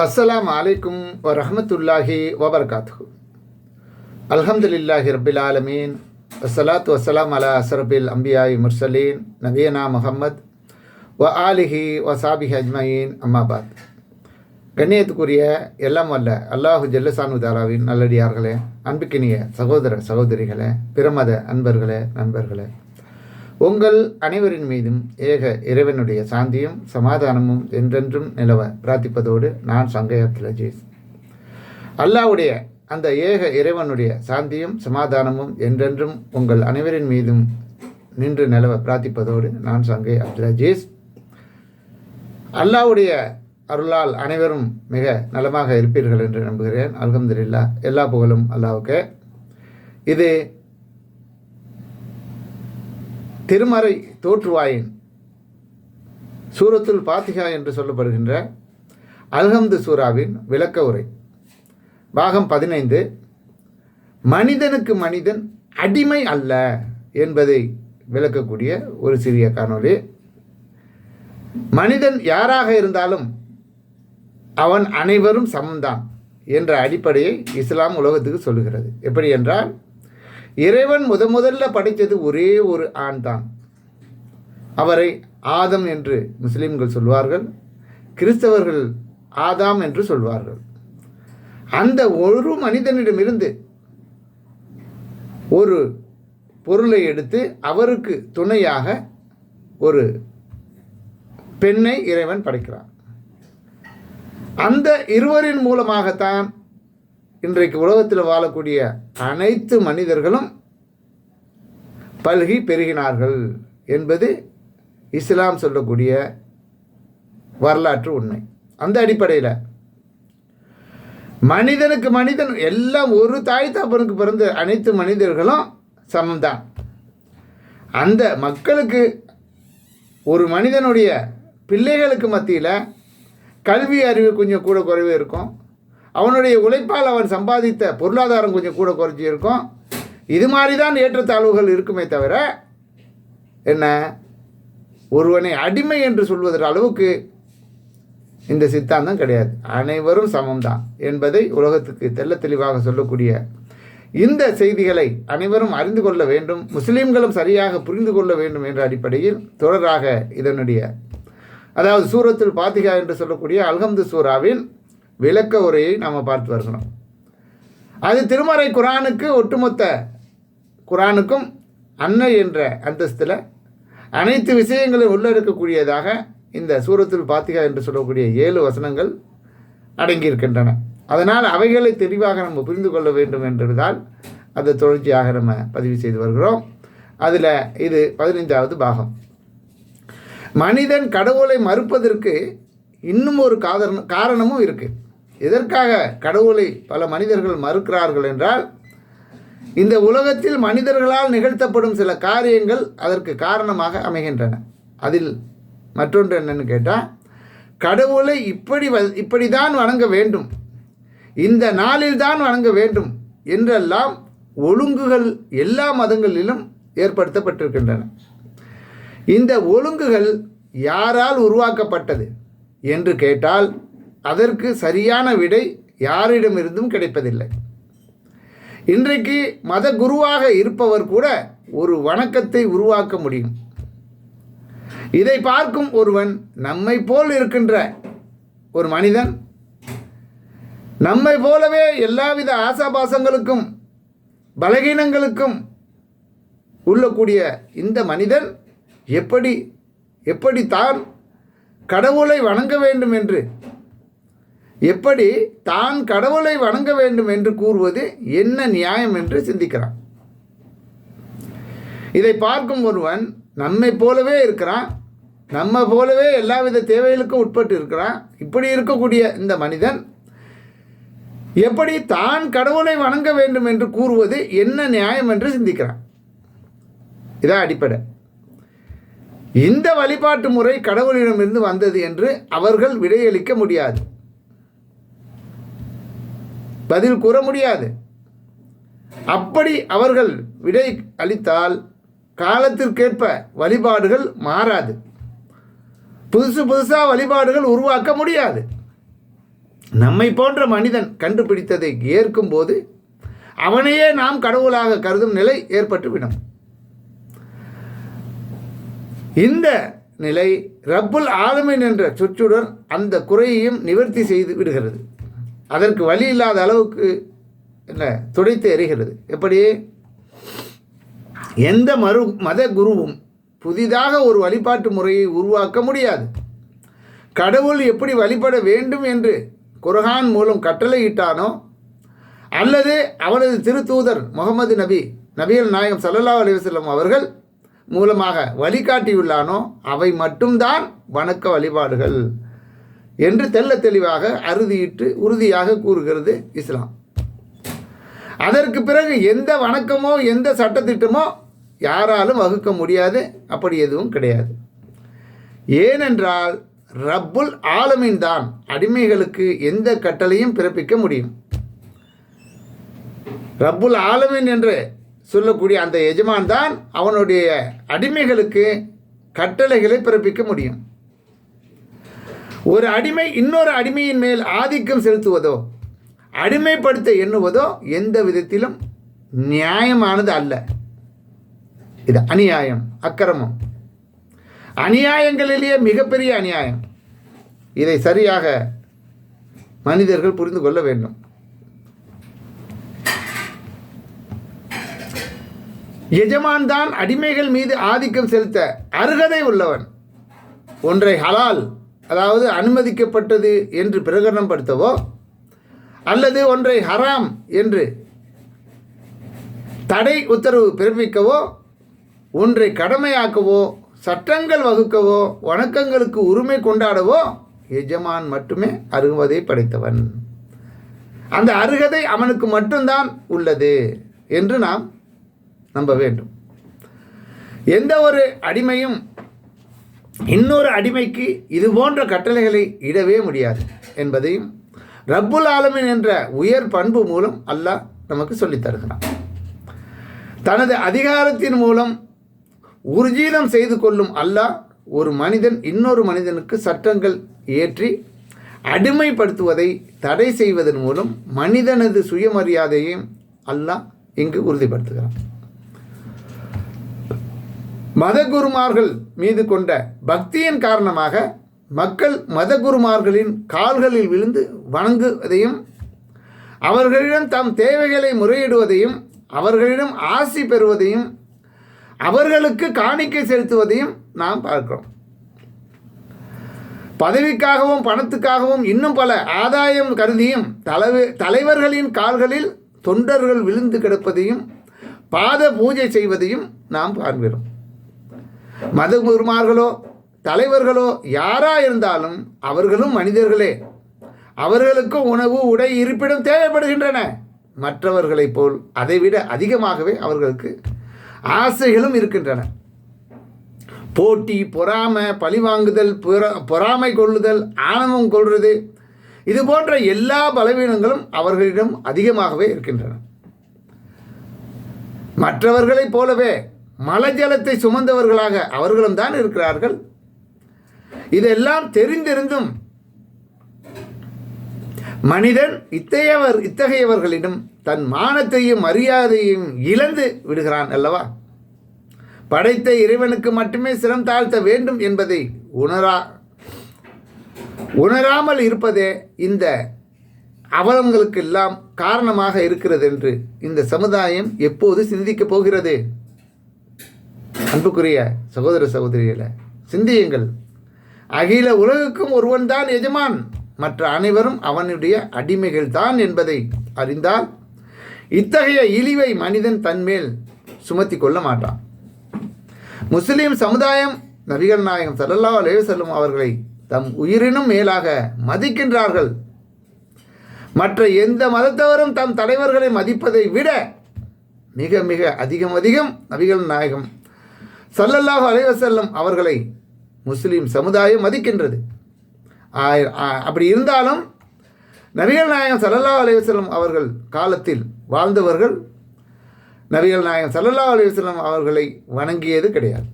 அஸ்ஸலாம் அலைக்கும் வரஹமத்துல்லாஹி வபர்காத்து அல்ஹம்துலில்லாஹி ரபில் ஆலமீன். அஸ்ஸலாத் வஸ்ஸலாம் அலா அசரபில் அம்பியாய் முர்சலீன் நவீனா முஹம்மத் வ ஆலிஹி வ சாபிஹி அஜ்மயீன். அம்மாபாத் கண்ணியத்துக்குரிய எல்லாம் வல்ல அல்லாஹு ஜெல்லசானு தாராவின் நல்லடியார்களே அன்புக்கினிய சகோதர சகோதரிகளே பிரமத அன்பர்களே நண்பர்களே. உங்கள் அனைவரின் மீதும் ஏக இறைவனுடைய சாந்தியும் சமாதானமும் என்றென்றும் நிலவ பிரார்த்திப்பதோடு நான் சங்கையத்தில் அஜீஸ் அல்லாவுடைய அந்த ஏக இறைவனுடைய சாந்தியும் சமாதானமும் என்றென்றும் உங்கள் அனைவரின் மீதும் நின்று நிலவ பிரார்த்திப்பதோடு நான் சங்கை அப்துல் அஜீஸ் அல்லாவுடைய அருளால் அனைவரும் மிக நலமாக இருப்பீர்கள் என்று நம்புகிறேன். அல்ஹம்துலில்லா எல்லா புகழும் அல்லாவுக்கு. இது திருமறை தோற்றுவாயின். சூரத்துல் பாத்திகா என்று சொல்லப்படுகின்ற அல்ஹம்து சூராவின் விளக்க உரை. பாகம் பதினைந்து. மனிதனுக்கு மனிதன் அடிமை அல்ல என்பதை விளக்கக்கூடிய ஒரு சிறிய காணொளி. மனிதன் யாராக இருந்தாலும் அவன் அனைவரும் சமம்தான் என்ற அடிப்படையை இஸ்லாம் உலகத்துக்கு சொல்லுகிறது. எப்படி என்றால் இறைவன் முத முதல்ல படைத்தது ஒரே ஒரு ஆண் தான் அவரை ஆதம் என்று முஸ்லீம்கள் சொல்வார்கள் கிறிஸ்தவர்கள் ஆதாம் என்று சொல்வார்கள். அந்த ஒரு மனிதனிடமிருந்து ஒரு பொருளை எடுத்து அவருக்கு துணையாக ஒரு பெண்ணை இறைவன் படைக்கிறான். அந்த இருவரின் மூலமாகத்தான் இன்றைக்கு உலகத்தில் வாழக்கூடிய அனைத்து மனிதர்களும் பல்கி பெருகினார்கள் என்பது இஸ்லாம் சொல்லக்கூடிய வரலாற்று உண்மை. அந்த அடிப்படையில் மனிதனுக்கு மனிதன் எல்லாம் ஒரு தாய் தாப்பனுக்கு பிறந்த அனைத்து மனிதர்களும் சமம்தான். அந்த மக்களுக்கு ஒரு மனிதனுடைய பிள்ளைகளுக்கு மத்தியில் கல்வி அறிவு கொஞ்சம் கூட குறைவு இருக்கும். அவனுடைய உழைப்பால் அவன் சம்பாதித்த பொருளாதாரம் கொஞ்சம் கூட குறைஞ்சி இருக்கும் இது மாதிரி தான் ஏற்றத்தாழ்வுகள் இருக்குமே தவிர என்ன? ஒருவனை அடிமை என்று சொல்வதற்கு அளவுக்கு இந்த சித்தாந்தம் கிடையாது. அனைவரும் சமம்தான் என்பதை உலகத்துக்கு தெல்ல தெளிவாக சொல்லக்கூடிய இந்த செய்திகளை அனைவரும் அறிந்து கொள்ள வேண்டும் முஸ்லீம்களும் சரியாக புரிந்து கொள்ள வேண்டும் என்ற அடிப்படையில் தொடராக இதனுடைய அதாவது சூரத்தில் பாத்திகா என்று சொல்லக்கூடிய அல்ஹம்து சூராவின் விளக்க உரையை நாம் பார்த்து வருகிறோம். அது திருமறை குரானுக்கு ஒட்டுமொத்த குரானுக்கும் அன்னை என்ற அந்தஸ்தில் அனைத்து விஷயங்களையும் உள்ளடக்கக்கூடியதாக இந்த சூரத்தில் பாத்திகா என்று சொல்லக்கூடிய ஏழு வசனங்கள் அடங்கியிருக்கின்றன. அதனால் அவைகளை தெளிவாக நம்ம புரிந்து கொள்ள வேண்டும் என்றதால் அதை தொடர்ச்சியாக நம்ம பதிவு செய்து வருகிறோம். அதில் இது பதினைந்தாவது பாகம். மனிதன் கடவுளை மறுப்பதற்கு இன்னும் ஒரு காரணம் காரணமும் இருக்குது எதற்காக கடவுளை பல மனிதர்கள் மறுக்கிறார்கள் என்றால் இந்த உலகத்தில் மனிதர்களால் நிகழ்த்தப்படும் சில காரியங்கள் அதற்கு காரணமாக அமைகின்றன. அதில் மற்றொன்று என்னன்னு கேட்டால் கடவுளை இப்படி வ இப்படி தான் வணங்க வேண்டும் இந்த நாளில் தான் வணங்க வேண்டும் என்றெல்லாம் ஒழுங்குகள் எல்லா மதங்களிலும் ஏற்படுத்தப்பட்டிருக்கின்றன. இந்த ஒழுங்குகள் யாரால் உருவாக்கப்பட்டது என்று கேட்டால் அதற்கு சரியான விடை யாரிடமிருந்தும் கிடைப்பதில்லை. இன்றைக்கு மத குருவாக இருப்பவர் கூட ஒரு வணக்கத்தை உருவாக்க முடியும். இதை பார்க்கும் ஒருவன் நம்மை போல் இருக்கின்ற ஒரு மனிதன் நம்மை போலவே எல்லாவித ஆசாபாசங்களுக்கும் பலகீனங்களுக்கும் உள்ளக்கூடிய இந்த மனிதன் எப்படி எப்படித்தான் கடவுளை வணங்க வேண்டும் என்று எப்படி தான் கடவுளை வணங்க வேண்டும் என்று கூறுவது என்ன நியாயம் என்று சிந்திக்கிறான். இதை பார்க்கும் ஒருவன் நம்மை போலவே இருக்கிறான் நம்ம போலவே எல்லாவித தேவைகளுக்கும் உட்பட்டு இருக்கிறான் இப்படி இருக்கக்கூடிய இந்த மனிதன் எப்படி தான் கடவுளை வணங்க வேண்டும் என்று கூறுவது என்ன நியாயம் என்று சிந்திக்கிறான். இதான் அடிப்படை. இந்த வழிபாட்டு முறை கடவுளிடமிருந்து வந்தது என்று அவர்கள் விடையளிக்க முடியாது. பதில் கூற முடியாது. அப்படி அவர்கள் விடை அளித்தால் காலத்திற்கேற்ப வழிபாடுகள் மாறாது. புதுசு புதுசாக வழிபாடுகள் உருவாக்க முடியாது. நம்மை போன்ற மனிதன் கண்டுபிடித்ததை ஏற்கும்போது அவனையே நாம் கடவுளாக கருதும் நிலை ஏற்பட்டுவிடும். இந்த நிலை ரப்புல் ஆலமின் என்ற சொச்சுடன் அந்த குறையையும் நிவர்த்தி செய்து விடுகிறது. அதற்கு வழி இல்லாத அளவுக்கு என்ன துடைத்து எறிகிறது எப்படி? எந்த மறு மத குருவும் புதிதாக ஒரு வழிபாட்டு முறையை உருவாக்க முடியாது. கடவுள் எப்படி வழிபட வேண்டும் என்று குரஹான் மூலம் கட்டளையிட்டானோ அல்லது அவனது திருத்தூதர் முகமது நபி நபியல் நாயகம் சல்லல்லா அலிவசல்லம் அவர்கள் மூலமாக வழிகாட்டியுள்ளானோ அவை மட்டும்தான் வணக்க வழிபாடுகள். என்று தெள்ள தெளிவாக அறுதியிட்டு உறுதியாக கூறுகிறது இஸ்லாம். அதற்கு பிறகு எந்த வணக்கமோ எந்த சட்டத்திட்டமோ யாராலும் வகுக்க முடியாது அப்படி எதுவும் கிடையாது. ஏனென்றால் ரப்புல் ஆலமின் தான் அடிமைகளுக்கு எந்த கட்டளையும் பிறப்பிக்க முடியும். ரப்புல் ஆலமின் என்று சொல்லக்கூடிய அந்த எஜமான் தான் அவனுடைய அடிமைகளுக்கு கட்டளைகளை பிறப்பிக்க முடியும். ஒரு அடிமை இன்னொரு அடிமையின் மேல் ஆதிக்கம் செலுத்துவதோ அடிமைப்படுத்த எண்ணுவதோ எந்த விதத்திலும் நியாயமானது அல்ல. இது அநியாயம் அக்கிரமம். அநியாயங்களிலேயே மிகப்பெரிய அநியாயம். இதை சரியாக மனிதர்கள் புரிந்து கொள்ள வேண்டும். எஜமான் தான் அடிமைகள் மீது ஆதிக்கம் செலுத்த அருகதை உள்ளவன். ஒன்றை ஹலால் அதாவது அனுமதிக்கப்பட்டது என்று பிரகடனப்படுத்தவோ அல்லது ஒன்றை ஹராம் என்று தடை உத்தரவு பிறப்பிக்கவோ ஒன்றை கடமையாக்கவோ சட்டங்கள் வகுக்கவோ வணக்கங்களுக்கு உரிமை கொண்டாடவோ எஜமான் மட்டுமே அருகதை படைத்தவன். அந்த அருகதை அவனுக்கு மட்டும்தான் உள்ளது என்று நாம் நம்ப வேண்டும். எந்த ஒரு அடிமையும் இன்னொரு அடிமைக்கு இது போன்ற கட்டளைகளை இடவே முடியாது என்பதையும் ரப்புல் ஆலமின் என்ற உயர் பண்பு மூலம் அல்லாஹ் நமக்கு சொல்லித்தருகிறான் தனது அதிகாரத்தின் மூலம் உர்ஜீதம் செய்து கொள்ளும் அல்லாஹ் ஒரு மனிதன் இன்னொரு மனிதனுக்கு சட்டங்கள் இயற்றி அடிமைப்படுத்துவதை தடை செய்வதன் மூலம் மனிதனது சுயமரியாதையையும் அல்லாஹ் இங்கு உறுதிப்படுத்துகிறான். மதகுருமார்கள் மீது கொண்ட பக்தியின் காரணமாக மக்கள் மதகுருமார்களின் கால்களில் விழுந்து வணங்குவதையும் அவர்களிடம் தம் தேவைகளை முறையிடுவதையும் அவர்களிடம் ஆசி பெறுவதையும் அவர்களுக்கு காணிக்கை செலுத்துவதையும் நாம் பார்க்கிறோம். பதவிக்காகவும் பணத்துக்காகவும் இன்னும் பல ஆதாயம் கருதியும் தலைவ தலைவர்களின் கால்களில் தொண்டர்கள் விழுந்து கிடப்பதையும் பாத பூஜை செய்வதையும் நாம் பார்க்கிறோம். மத குருமார்களோ தலைவர்களோ யாராக இருந்தாலும் அவர்களும் மனிதர்களே. அவர்களுக்கும் உணவு உடை இருப்பிடம் தேவைப்படுகின்றன. மற்றவர்களைப் போல் அதைவிட அதிகமாகவே அவர்களுக்கு ஆசைகளும் இருக்கின்றன. போட்டி பொறாமை பழிவாங்குதல் பொறாமை கொள்ளுதல் ஆணவம் கொள்வது இது போன்ற எல்லா பலவீனங்களும் அவர்களிடம் அதிகமாகவே இருக்கின்றன. மற்றவர்களைப் போலவே மலஜலத்தை சுமந்தவர்களாக அவர்களும் தான் இருக்கிறார்கள். இதெல்லாம் தெரிந்திருந்தும் மனிதன் இத்தகையவர் இத்தகையவர்களிடம் தன் மானத்தையும் மரியாதையும் இழந்து விடுகிறான் அல்லவா? படைத்த இறைவனுக்கு மட்டுமே சிரம் தாழ்த்த வேண்டும் என்பதை உணரா உணராமல் இருப்பதே இந்த அவலங்களுக்கெல்லாம் காரணமாக இருக்கிறது என்று இந்த சமுதாயம் எப்போது சிந்திக்கப் போகிறது? அன்புக்குரிய சகோதர சகோதரிகளை சிந்தியுங்கள். அகில உலகுக்கும் ஒருவன்தான் எஜமான். மற்ற அனைவரும் அவனுடைய அடிமைகள் தான் என்பதை அறிந்தால் இத்தகைய இழிவை மனிதன் தன்மேல் சுமத்தி கொள்ள மாட்டான். முஸ்லீம் சமுதாயம் நபிகள் நாயகம் சல்லல்லா அலைஹி அவர்களை தம் உயிரினும் மேலாக மதிக்கின்றார்கள். மற்ற எந்த மதத்தவரும் தம் தலைவர்களை மதிப்பதை விட மிக மிக அதிகம் அதிகம் நபிகள் நாயகம் சல்லல்லாஹ் அலைவசல்லம் அவர்களை முஸ்லீம் சமுதாயம் மதிக்கின்றது. அப்படி இருந்தாலும் நபிகள் நாயகம் சல்லல்லா அலைவசல்லம் அவர்கள் காலத்தில் வாழ்ந்தவர்கள் நபிகள் நாயகம் சல்லல்லா அலைவசல்லம் அவர்களை வணங்கியது கிடையாது.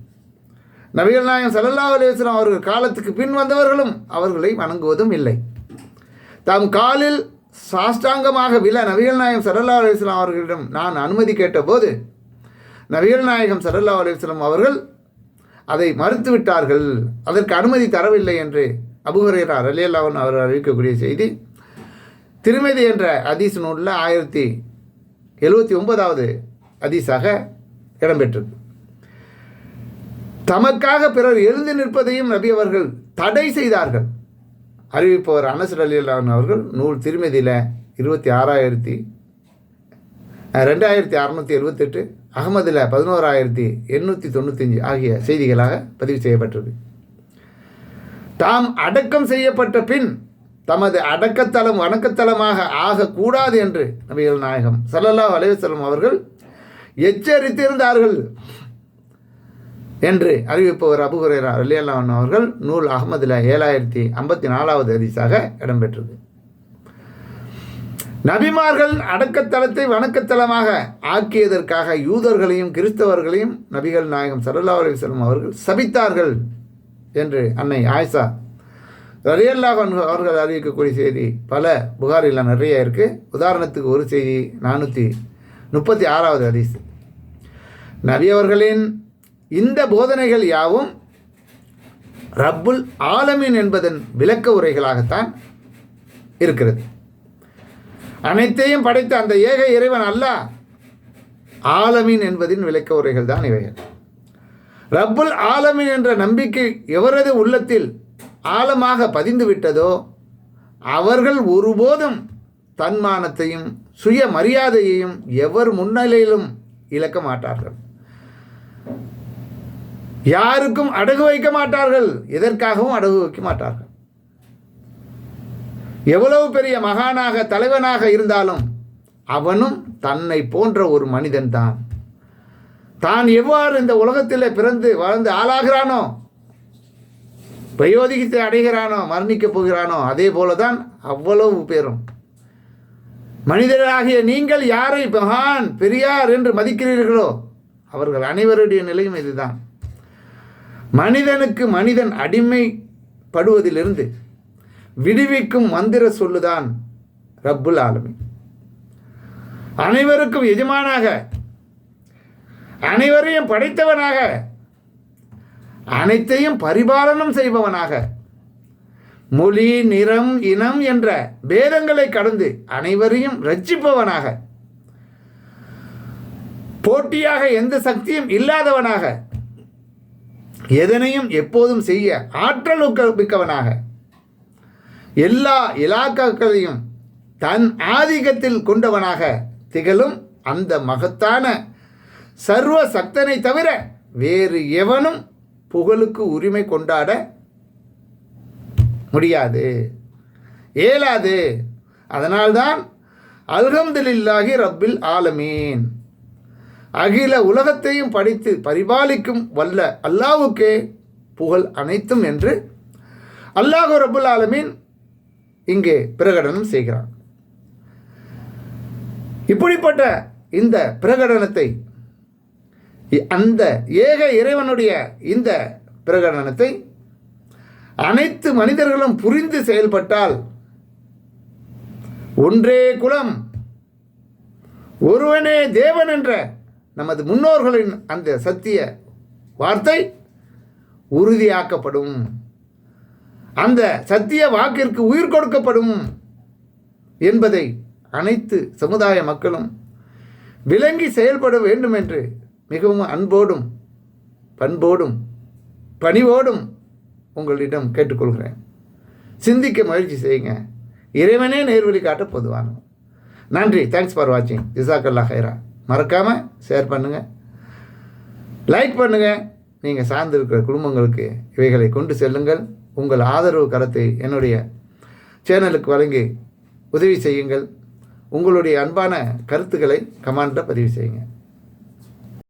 நபிகள் நாயகம் சல்லல்லா அலைஹி அவர்கள் காலத்துக்கு பின் வந்தவர்களும் அவர்களை வணங்குவதும் இல்லை. தாம் காலில் சாஷ்டாங்கமாக விழ நபிகள் நாயகம் சல்லல்லா அலுவலாம் அவர்களிடம் நான் அனுமதி கேட்டபோது நபிகள் நாயகம் சரல்லா அலுவலம் அவர்கள் அதை மறுத்துவிட்டார்கள் அதற்கு அனுமதி தரவில்லை என்று அபுஹரேரா ரலியல்லாவன் அவர் அறிவிக்கக்கூடிய செய்தி. திருமதி என்ற அதீஸ் நூலில் ஆயிரத்தி எழுபத்தி ஒன்பதாவது அதீஸாக இடம்பெற்றது தமக்காக பிறர் எழுந்து நிற்பதையும் நபி அவர்கள் தடை செய்தார்கள். அறிவிப்பவர் அனசர் அலி அவர்கள் நூல் திருமதியில் இருபத்தி ஆறாயிரத்தி ரெண்டாயிரத்தி அறநூற்றி எழுபத்தெட்டு அகமதில் பதினோராயிரத்தி எண்ணூற்றி தொண்ணூத்தஞ்சு ஆகிய செய்திகளாக பதிவு செய்யப்பட்டது. தாம் அடக்கம் செய்யப்பட்ட பின் தமது அடக்கத்தலம் வணக்கத்தலமாக ஆகக்கூடாது என்று நபிகள் நாயகம் சல்லல்லா அலைவசலம் அவர்கள் எச்சரித்திருந்தார்கள் என்று அறிவிப்பவர் அபுஹுரேரா ரலியல்லாஹு அவர்கள் நூல் அகமதில் ஏழாயிரத்தி ஐம்பத்தி நாலாவது அதிசாக இடம்பெற்றது. நபிமார்கள் அடக்கத்தலத்தை வணக்கத்தலமாக ஆக்கியதற்காக யூதர்களையும் கிறிஸ்தவர்களையும் நபிகள் நாயகம் சரல்லா அலைஹி அவர்கள் சபித்தார்கள் என்று அன்னை ஆயிஷா ரலியல்லாஹு அவர்கள் அறிவிக்கக்கூடிய செய்தி பல புகாரில் நிறைய இருக்குது உதாரணத்துக்கு ஒரு செய்தி நானூற்றி முப்பத்தி ஆறாவது ஹதீஸ். நபி அவர்களின் இந்த போதனைகள் யாவும் ரப்புல் ஆலமீன் என்பதன் விளக்க உரைகளாகத்தான் இருக்கிறது. அனைத்தையும் படைத்த அந்த ஏக இறைவன் அல்ல. ஆலமீன் என்பதின் விளக்க உரைகள் தான் இவைகள். ரப்புல் ஆலமீன் என்ற நம்பிக்கை எவரது உள்ளத்தில் ஆழமாக பதிந்து விட்டதோ அவர்கள் ஒருபோதும் தன்மானத்தையும் சுய மரியாதையையும் எவர் முன்னிலையிலும் இழக்க மாட்டார்கள். யாருக்கும் அடகு வைக்க மாட்டார்கள். எதற்காகவும் அடகு வைக்க மாட்டார்கள். எவ்வளவு பெரிய மகானாக தலைவனாக இருந்தாலும் அவனும் தன்னை போன்ற ஒரு மனிதன் தான். தான் எவ்வாறு இந்த உலகத்தில் பிறந்து வளர்ந்து ஆளாகிறானோ பிரயோதிகத்தை அடைகிறானோ மரணிக்கப் போகிறானோ அதே போல தான் அவ்வளவு பேரும். மனிதராகிய நீங்கள் யாரை மகான் பெரியார் என்று மதிக்கிறீர்களோ அவர்கள் அனைவருடைய நிலையும் இதுதான். மனிதனுக்கு மனிதன் அடிமைப்படுவதிலிருந்து விடுவிக்கும் மந்திர சொல்லுதான் ரப்புல் ஆலமி அனைவருக்கும் எஜமானாக அனைவரையும் படைத்தவனாக அனைத்தையும் பரிபாலனம் செய்பவனாக மொழி நிறம் இனம் என்ற பேதங்களை கடந்து அனைவரையும் ரட்சிப்பவனாக போட்டியாக எந்த சக்தியும் இல்லாதவனாக எதனையும் எப்போதும் செய்ய ஆற்றல் ஊக்கமிக்கவனாக எல்லா இலாக்காக்களையும் தன் ஆதிக்கத்தில் கொண்டவனாக திகழும் அந்த மகத்தான சர்வ சக்தனை தவிர வேறு எவனும் புகழுக்கு உரிமை கொண்டாட முடியாது. இயலாது அதனால்தான் அல்ஹம்துலில்லாஹி ரப்பில் ஆலமீன். அகில உலகத்தையும் படித்து பரிபாலிக்கும் வல்ல அல்லாவுக்கே புகழ் அனைத்தும் என்று அல்லாஹு ரபுல் ஆலமீன் இங்கே பிரகடனம் செய்கிறான். இப்படிப்பட்ட இந்த பிரகடனத்தை அந்த ஏக இறைவனுடைய இந்த பிரகடனத்தை அனைத்து மனிதர்களும் புரிந்து செயல்பட்டால் ஒன்றே குலம் ஒருவனே தேவன் என்ற நமது முன்னோர்களின் அந்த சத்திய வார்த்தை உறுதியாக்கப்படும். அந்த சத்திய வாக்கிற்கு உயிர் கொடுக்கப்படும் என்பதை அனைத்து சமுதாய மக்களும் விளங்கி செயல்பட வேண்டும் என்று மிகவும் அன்போடும் பண்போடும் பணிவோடும் உங்களிடம் கேட்டுக்கொள்கிறேன். சிந்திக்க முயற்சி செய்யுங்க. இறைவனே நேர்வழி காட்ட பொதுவானவன் நன்றி. தேங்க்ஸ் ஃபார் வாட்சிங் ஜிசாக்கல்லா ஹைரா. மறக்காமல் ஷேர் பண்ணுங்கள் லைக் பண்ணுங்கள் நீங்கள் சார்ந்திருக்கிற குடும்பங்களுக்கு இவைகளை கொண்டு செல்லுங்கள். உங்கள் ஆதரவு கரத்தை என்னுடைய சேனலுக்கு வழங்கி உதவி செய்யுங்கள். உங்களுடைய அன்பான கருத்துக்களை கமாண்டில் பதிவு செய்யுங்கள்